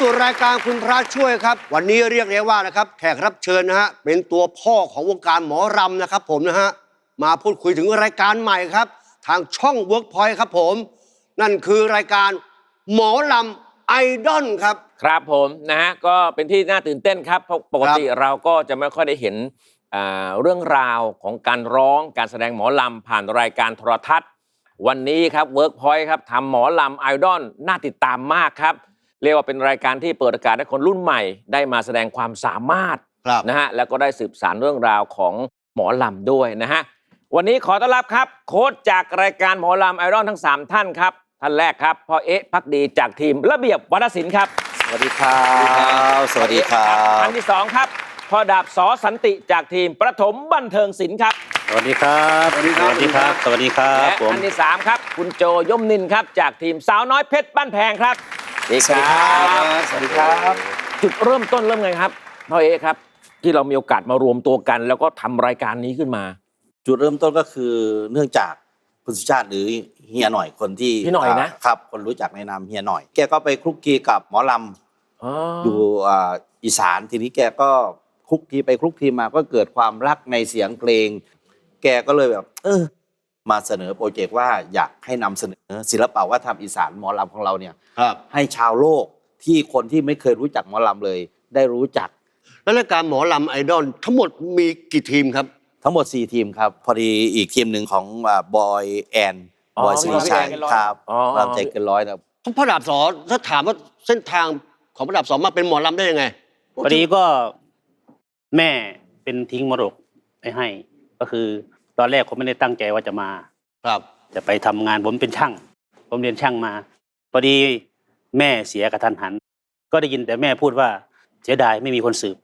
สู่รายการคุณพระช่วยครับ วันนี้เรียกได้ว่านะครับแขกรับเชิญนะฮะเป็นตัวพ่อของวงการหมอรำนะครับ ผมนะฮะมาพูดคุยถึงรายการใหม่ครับ ทางช่อง Workpoint ครับผม นั่นคือรายการหมอลำไอดอลครับ ครับผมนะฮะก็เป็นที่น่าตื่นเต้นครับเพราะปกติเราก็จะไม่ค่อยได้เห็นอ่าเรื่องราวของการร้องการแสดงหมอลำผ่านรายการโทรทัศน์ วันนี้ครับเวิร์กพอยต์ครับทำหมอลำไอดอลน่าติดตามมากครับ เรียกว่าเป็นรายการที่เปิดโอกาสให้คนรุ่นใหม่ ได้มาแสดงความสามารถครับ นะฮะแล้วก็ได้สืบสานเรื่องราวของหมอลำด้วยนะฮะวันนี้ขอต้อนรับครับ โค้ชจากรายการหมอลำไอดอลทั้ง 3 ท่านครับ ท่านแรกครับพ่อเอ๊ะพักดีจากทีมระเบียบวัฒนศิลป์ครับสวัสดีครับสวัสดีครัท่าบ นที่สองครับพ่อดาบสอสันติจากทีมประถมบันเทิงศิลป์ครับ สวัสดีครับ สวัสดีครับ สวัสดีครับสวัสดีครับและผม ท่านที่สามครับคุณโจย่มนินครับ จากทีมสาวน้อยเพชรบ้านแพงครับสวัส ดีครับสวัสดีครับ จุดเริ่มต้นเริ่มไงครับพ่อเอ๊ะครับ ที่เรามีโอกาสมารวมตัวกัน แล้วก็ทำรายการนี้ขึ้นมา จุดเริ่มต้นก็คือเนื่องจากคุณสุชาติหรือเฮียหน่อยคนที่พี่หน่อยนะาครับ คนรู้จักในนามเฮียหน่อย แกก็ไปคลุกคลีกับหมอลอ๋อำอยู่อ่าอีสานทีนี้แกก็คลุกคลีไปคลุกคลีมาก็เกิดความรักในเสียงเพลง แกก็เลยแบบ เออ มาเสนอโปรเจกต์ว่าอยากให้นำเสนอศิลปะวัฒนธรรมอีสานหมอลำของเราเนี่ยครับ ให้ชาวโลกที่คนที่ไม่เคยรู้จักหมอลำเลย ได้รู้จักแล้วรายการหมอลำไอดอลทั้งหมดมีกี่ทีมครับ ทั้งหมด 4 ทีมครับ พอดีอีกทีมหนึ่งของบอยแอนบอยสิริชัยครับอ๋อรำใจเกินร้อยนะครับ พระดาบสอถ้าถามว่าเส้นทางของพระดาบสอมาเป็นหมอลำได้ยังไง พอดีก็แม่เป็นทิ้งมรดกไปให้ ก็คือ ตอนแรกผมไม่ได้ตั้งใจว่าจะมา ครับ จะไปทำงานผมเป็นช่าง ผมเรียนช่างมา พอดีแม่เสียกระทันหัน ก็ได้ยินแต่แม่พูดว่าเสียดายไม่มีคนสืบ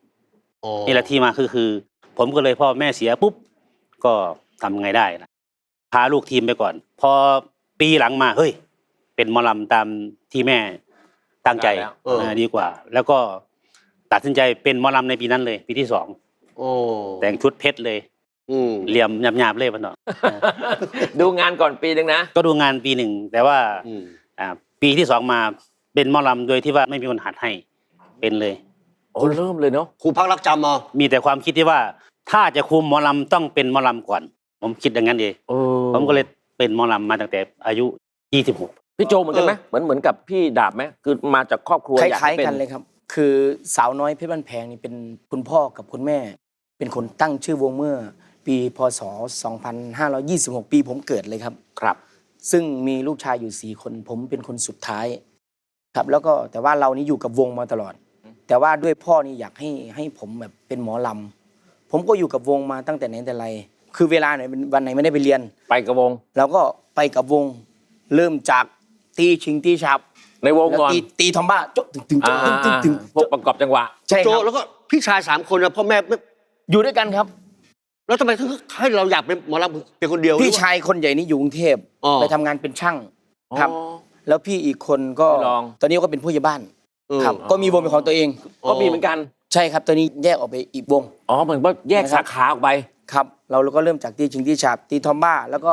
อ๋อนี่แหละที่มาคือคือ ผมก็เลยพอแม่เสียปุ๊บ ก็ทำไงได้นะพาลูกทีมไปก่อน พอปีหลังมาเฮ้ย เป็นหมอลำตามที่แม่ตั้งใจได้แล้วเออดีกว่า แล้วก็ตัดสินใจเป็นหมอลำในปีนั้นเลย ปีที่สอง โอ้แต่งชุดเพชรเลย อืมเหลี่ยมหยาบๆเลยพันเนาะ ดูงานก่อนปีหนึ่งนะ ก็ดูงานปีหนึ่งแต่ว่าอืมอ่าปีที่สองมาเป็นหมอลำโดยที่ว่าไม่มีคนหัดให้ เป็นเลย โอ้เริ่มเลยเนาะครูพักรักจำมามีแต่ความคิดที่ว่า ถ้าจะคุมหมอลำต้องเป็นหมอลำก่อน ผมคิดอย่างนั้นเองเออผมก็เลยเป็นหมอลำมาตั้งแต่อายุ 26 พี่โจเหมือนกันไหมเหมือนเหมือนกับพี่ดาบไหมคือมาจากครอบครัวคอยากล้ายให้ๆป็กันเลยครับ คือสาวน้อยเพชรบ้านแพงนี่เป็นคุณพ่อกับคุณแม่ เป็นคนตั้งชื่อวงเมื่อ ปีพศ 2526 ปีผมเกิดเลยครับ ครับ ซึ่งมีลูกชายอยู่ 4 คน ผมเป็นคนสุดท้าย ครับ แล้วก็แต่ว่าเรานี่อยู่กับวงมาตลอด แต่ว่าด้วยพ่อนี่อยากให้ให้ผมแบบเป็นหมอลำ ผมก็อยู่กับวงมาตั้งแต่ไหนแต่ไร คือเวลาไหนวันไหนไม่ได้ไปเรียน ไปกระวง เราก็ไปกับวง เริ่มจากตีชิงตีฉับในวงแล้วก่อนตีตีทอมบ้าโจ๊ะตึงตึงอ่าโจ๊ะตึงตึงตึงพวกประกอบจังหวะ ใช่โจครับ แล้วก็พี่ชายสามคนนะพ่อแม่ไม่อยู่ด้วยกันครับ แล้วทำไมถึงให้เราอยากเป็นหมอลำเป็นคนเดียวพี่ชายคนใหญ่นี่อยู่กรุงเทพอ๋อ ไปทำงานเป็นช่างครับอ๋อแล้วพี่อีกคนก็พี่รอง ตอนนี้ก็เป็นผู้ใหญ่บ้านเออ ครับ ก็มีวงเป็นของตัวเอง ก็มีเหมือนกัน ใช่ครับตอนนี้แยกออกไปอีกวง อ๋อเหมือนว่าแยกนะครับ สาขาออกไปครับ เราก็เริ่มจากตีชิงตีฉาบตีทอมบ้า แล้วก็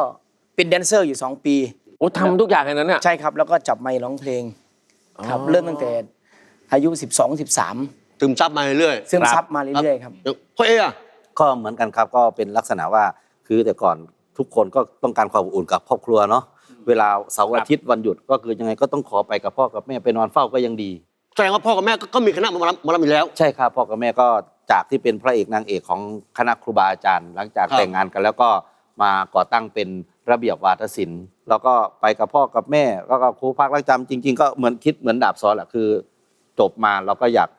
เป็นแดนเซอร์อยู่ 2 ปี โอ้ทำทุกอย่างอย่างนั้นเนี่ยใช่ครับ แล้วก็จับไมค์ร้องเพลงครับอ๋อเริ่มตั้งแต่อายุ 12 13ซึมซับมาเรื่อยซึ่งครับซับมาเรื่อยๆครับๆแล้วพ่อเอ๊ะ ก็เหมือนกันครับก็เป็นลักษณะว่าคือแต่ก่อนทุกคนก็ต้องการความอบอุ่นกับครอบครัวเนาะเวลาเสาร์อาทิตย์วันหยุดก็คือยังไงก็ต้องขอไปกับพ่อกับแม่ไปนอนเฝ้าก็ยังดีแสดงว่าพ่อกับแม่ก็ก็มีคณะหมอลำหมอลำอยู่แล้ว ใช่ครับพ่อกับแม่ก็จากที่เป็นพระเอกนางเอกของคณะครูบาอาจารย์ หลังจากครับ แต่งงานกันแล้วก็มาก่อตั้งเป็นระเบียบวาทศิลป์ แล้วก็ไปกับพ่อกับแม่แล้วก็ครูพักรักจำจริง ๆ ก็เหมือนคิดเหมือนดาบซ้อนแหละคือ จบมาเราก็อยาก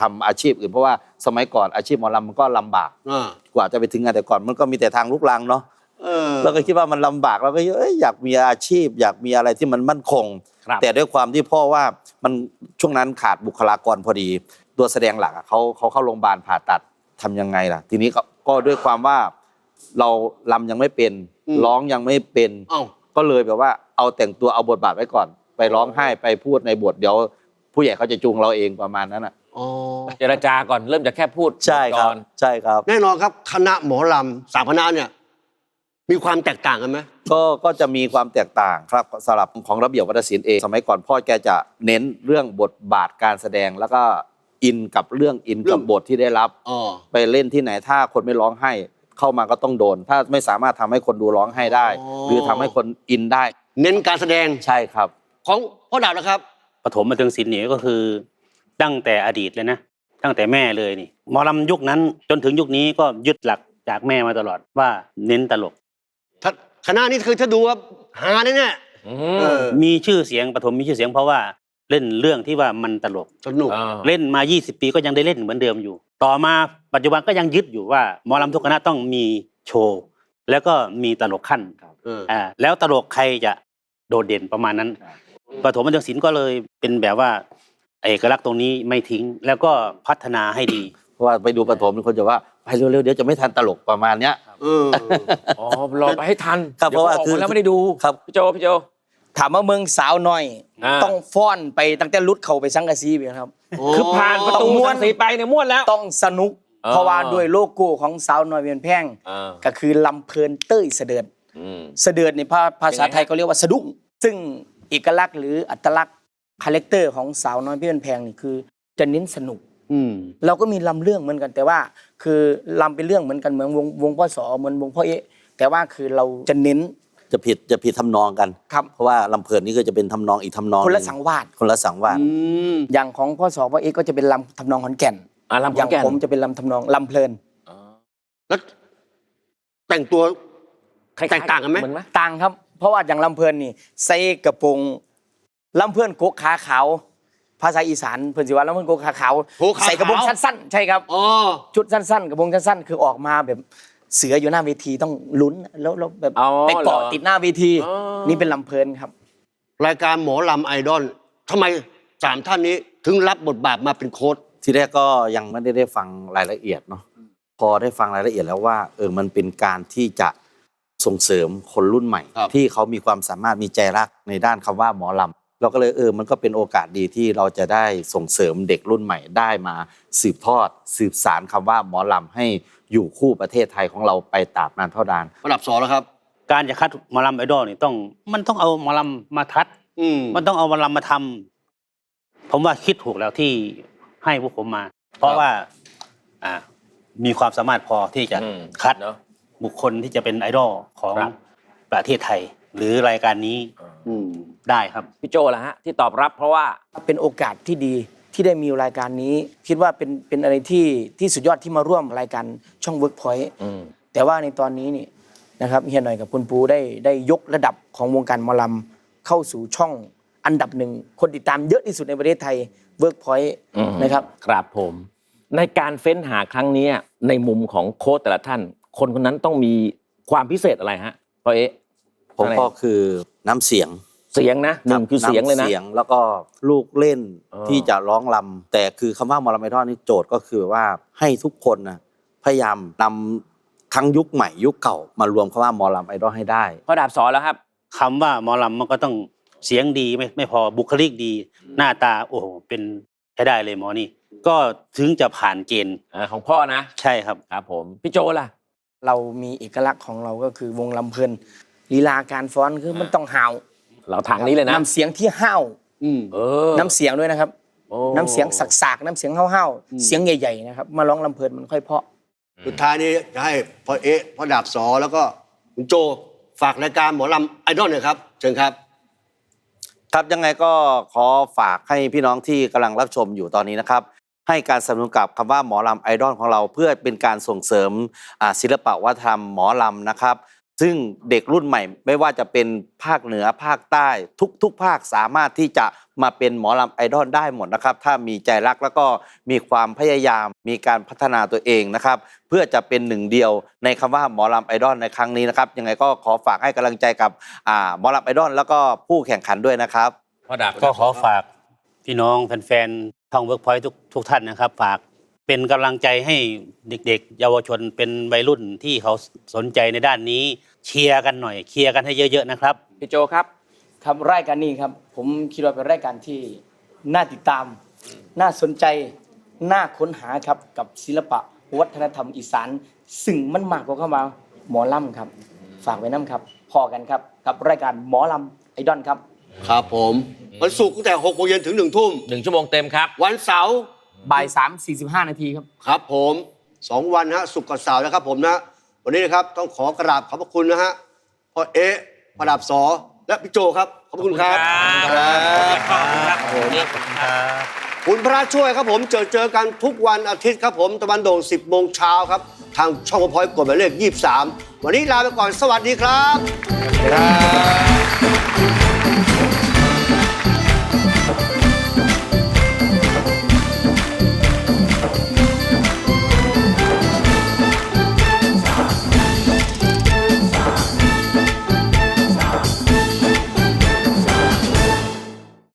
ทำอาชีพอื่นเพราะว่าสมัยก่อนอาชีพหมอลำมันก็ลำบากอ่ากว่าจะไปถึงงานแต่ก่อนมันก็มีแต่ทางลุกลังเนาะเออเราก็คิดว่ามันลำบากเราก็เอ้ยอยากมีอาชีพ อยากมีอะไรที่มันมั่นคงครับแต่ด้วยความที่พ่อว่ามันช่วงนั้นขาดบุคลากรพอดี ตัวแสดงหลักอะเขาเขาเข้าโรงพยาบาลผ่าตัดทำยังไงล่ะ ทีนี้ก็ก็ด้วยความว่าเราลำยังไม่เป็น ร้องยังไม่เป็นเอ้าก็เลยแบบว่าเอาแต่งตัวเอาบทบาทไว้ก่อน ไปร้องไห้ไปพูดในบทเดี๋ยว ผู้ใหญ่เขาจะจูงเราเองประมาณนั้นอะ อ๋อ เจรจาก่อนเริ่มจากแค่พูดใช่ครับก่อนใช่ครับ แน่นอนครับคณะหมอลำสามคณะเนี่ย มีความแตกต่างกันไหม ก็ก็จะมีความแตกต่างครับสำหรับของระเบียบวัฒนศิลป์เองสมัยก่อนพ่อแกจะเน้นเรื่องบทบาทการแสดงแล้วก็อินกับเรื่องอินเรื่กัองบบ ทที่ได้รับ อ๋อ ไปเล่นที่ไหนถ้าคนไม่ร้องไห้เข้ามาก็ต้องโดน ถ้าไม่สามารถทำให้คนดูร้องไห้ได้ อ๋อ หรือทำให้คนอินได้เน้นการแสดงใช่ครับ ของพ่อดาบนะครับ ปฐมบันเทิงศิลป์นี่ก็คือ ตั้งแต่อดีตเลยนะ ตั้งแต่แม่เลยนี่หมอลำยุคนั้นจนถึงยุคนี้ก็ยึดหลักจากแม่มาตลอดว่าเน้นตลก ถ้าคณะนี้คือถ้าดูว่าหาแน่อืๆมเออมีชื่อเสียงปฐมมีชื่อเสียงเพราะว่าเล่นเรื่องที่ว่ามันตลกสนุกอ่าเล่นมา 20 ปีก็ยังได้เล่นเหมือนเดิมอยู่ ต่อมาปัจจุบันก็ยังยึดอยู่ว่าหมอลำทุกคณะต้องมีโชว์ แล้วก็มีตลกขั้นเอออ่าแล้วตลกใครจะโดดเด่นประมาณนั้นปฐมบันเทิงศิลป์ก็เลยเป็นแบบว่า เอกลักษณ์ตรงนี้ไม่ทิ้งแล้วก็พัฒนาให้ดี เพราะว่าไปดูปฐมคนจะว่าไปเร็วๆเดี๋ยวจะไม่ทันตลกประมาณเนี้ย เออ อ๋อรอไปให้ทันครับดี๋ยเพราะว่าออกคือมแล้วไม่ได้ดูครับพี่โจพี่โจถามว่าเมืองสาวน้อยอ่าต้องฟ้อนไปตั้งแต่รุดเข้าไปสังกะสีไปครับคือผ่านประตูต้องม้วนสังสีไปเนี่ยม้วนแล้วต้องสนุกอ่าเพราะว่าด้วยโลโก้ของสาวน้อยเวียนแพงอ่าก็คือลำเพลินเต้ยเสด็จอืมเสด็จในภาภาษาเป็นไงฮะไทยก็เรียกว่าสะดุ้งซึ่งเอกลักษณ์หรืออัตลักษณ์ คาแรคเตอร์ของสาวน้อยเวียนแพงนี่คือ จะเน้นสนุกอืมเราก็มีลำเรื่องเหมือนกัน แต่ว่าคือลำเป็นเรื่องเหมือนกันเหมือนวงวงพ่อสอเหมือนวงพ่อเอ๊ะแต่ว่าคือเราจะเน้นจะผิดจะผิดทำนองกัน ครับ เพราะว่าลำเพลินนี่ก็จะเป็นทำนองอีกทำนองคนละหงสังวาสคนละสังวาสอืมอย่างของพ่อสอพ่อเอ๊ะก็จะเป็นลำทำนองขอนแก่นอ่าลำขออย่างนแก่นผมจะเป็นลำทำนองลำเพลินอ๋อแล้วแต่งตัว คล้ยๆแตกต่างกันไหม เหมือนไหม ต่างครับ เพราะว่าอย่างลำเพลินนี่ใส่กระโปรง ลำเพลินโกกขาขาวภาษาอีสานเพิ่นสิว่าลำเพลินโกกขาขาวโกกขาขาว ใส่กระโปรงสั้นๆใช่ครับอ๋อ ชุดสั้นๆกระโปรงสั้นๆคือออกมาแบบเสืออยู่หน้าเวทีต้องลุ้นแล้วแล้วแบบอ๋อไปเกาะเหรอติดหน้าเวที อ๋อ นี่เป็นลำเพลินครับ รายการหมอลำไอดอลทำไมสามท่านนี้ถึงรับบทบาทมาเป็นโค้ด ทีแรกก็ยังไม่ได้ได้ฟังรายละเอียดเนาะพอได้ฟังรายละเอียดแล้วว่าเออมันเป็นการที่จะส่งเสริมคนรุ่นใหม่ ครับ ที่เขามีความสามารถมีใจรักในด้านคำว่าหมอลำ เราก็เลยเออมันก็เป็นโอกาสดีที่เราจะได้ส่งเสริมเด็กรุ่นใหม่ได้มา สืบทอด สืบสารคำว่าหมอลำให้อยู่คู่ประเทศไทยของเราไปตราบนานเท่านานระดับสองแล้วครับ การจะคัดหมอลำไอดอลนี่ต้อง มันต้องเอาหมอลำมาทัดอืมมันต้องเอาหมอลำมาทำผมว่าคิดถูกแล้วที่ให้พวกผมมา เพราะว่าอ่ามีความสามารถพอที่จะอืมคัดเนอะบุคคลที่จะเป็นไอดอลของครับประเทศไทย หรือรายการนี้ อืมได้ครับ พี่โจล่ะฮะที่ตอบรับเพราะว่าเป็นโอกาสที่ดีที่ได้มีรายการนี้ คิดว่าเป็นเป็นอะไรที่ที่สุดยอดที่มาร่วมรายการช่อง Workpoint อืมแต่ว่าในตอนนี้นี่นะครับเฮียหน่อยกับคุณปูได้ได้ยกระดับของวงการหมอลำเข้าสู่ช่องอันดับหนึ่ง คนติดตามเยอะที่สุดในประเทศไทย Workpoint อืมนะครับครับผม ในการเฟ้นหาครั้งเนี้ยในมุมของโค้ชแต่ละท่าน คนคนนั้นต้องมีความพิเศษอะไรฮะพ่อเอ๊ะผมอะไรก็คือ น้ำเสียงเสียงนะหนึ่งคือเสียงเลยนะำเสียงแล้วก็ลูกเล่นเออที่จะร้องลำแต่คือคำว่าหมอลำไอดอลนี่โจทย์ก็คือว่าให้ทุกคนนะพยายามนำทั้งยุคใหม่ยุคเก่ามารวมคำว่าหมอลำไอดอลให้ได้พ่อดาบสอนแล้วครับคำว่าหมอลำมันก็ต้องเสียงดีไม่ไม่พอบุคลิกดี หน้าตาโอ้โหเป็นใช้ได้เลยหมอนี่ ก็ถึงจะผ่านเกณฑ์อ่าของพ่อนะ ใช่ครับครับผมพี่โจล่ะ เรามีเอกลักษณ์ของเราก็คือวงลำเพลิน ลีลาการฟ้อนคือมันต้องห่าวเราทางนี้เลยนะน้ำเสียงที่ห้าวอืมเออน้ำเสียงด้วยนะครับโอ้น้ำเสียงสักๆน้ำเสียงห้าวอืมๆเสียงใหญ่ๆนะครับ มาร้องลำเพลินมันค่อยเพราะ สุดท้ายนี้จะให้พ่อเอ๊ะพ่อดาบสอแล้วก็คุณโจฝากรายการหมอลำไอดอลหน่อยครับเชิญครับครับยังไงก็ขอฝากให้พี่น้องที่กำลังรับชมอยู่ตอนนี้นะครับ ให้การสนับสนุนกับคำว่าหมอลำไอดอลของเราเพื่อเป็นการส่งเสริมอ่าศิลปะวัฒนธรรมหมอลำนะครับ ซึ่งเด็กรุ่นใหม่ ไม่ว่าจะเป็นภาคเหนือภาคใต้ทุก ๆ ภาคสามารถที่จะมาเป็นหมอลำไอดอลได้หมดนะครับ ถ้ามีใจรักแล้วก็มีความพยายามมีการพัฒนาตัวเองนะครับ เพื่อจะเป็นหนึ่งเดียวในคำว่าหมอลำไอดอลในครั้งนี้นะครับ ยังไงก็ขอฝากให้กำลังใจกับหมอลำไอดอลแล้วก็ผู้แข่งขันด้วยนะครับพ่อดาบก็ขอฝากพี่น้องแฟนๆท่องเวิร์กพอยทุกทุกท่านนะครับ ฝากเป็นกำลังใจให้เด็กๆ เยาวชนเป็นวัยรุ่นที่เขาสนใจในด้านนี้ เชียร์กันหน่อยเชียร์กันให้เยอะๆนะครับ พี่โจครับ ครับรายการนี้ครับ ผมคิดว่าเป็นรายการที่น่าติดตาม น่าสนใจ น่าค้นหาครับกับศิลปะ วัฒนธรรมอีสาน ซึ่งมันมากกว่าเข้ามาหมอลำครับ ฝากไว้น้ำครับ พอกันครับกับรายการหมอลำไอดอลครับ ครับผมวันศุกร์ตั้งแต่6โมงเย็นถึง1ทุ่ม หนึ่งชั่วโมงเต็มครับ วันเสาร์บ่ายสามสี่สิบห้านาทีครับ ครับผมสองวันฮะศุกร์กับเสาร์นะครับผมนะ วันนี้นะครับต้องขอกราบขอบพระคุณนะฮะพ่อเอ๊ะประดับสอและพี่โจครับขอบพระคุณครับขอบคุณครับผมนี่คุณพระช่วยครับผมเจอเจอกันทุกวันอาทิตย์ครับผมตะวันโด่ง10โมงเช้าครับ ทางช่องพอยกดหมายเลข 23 วันนี้ลาไปก่อนสวัสดีครับ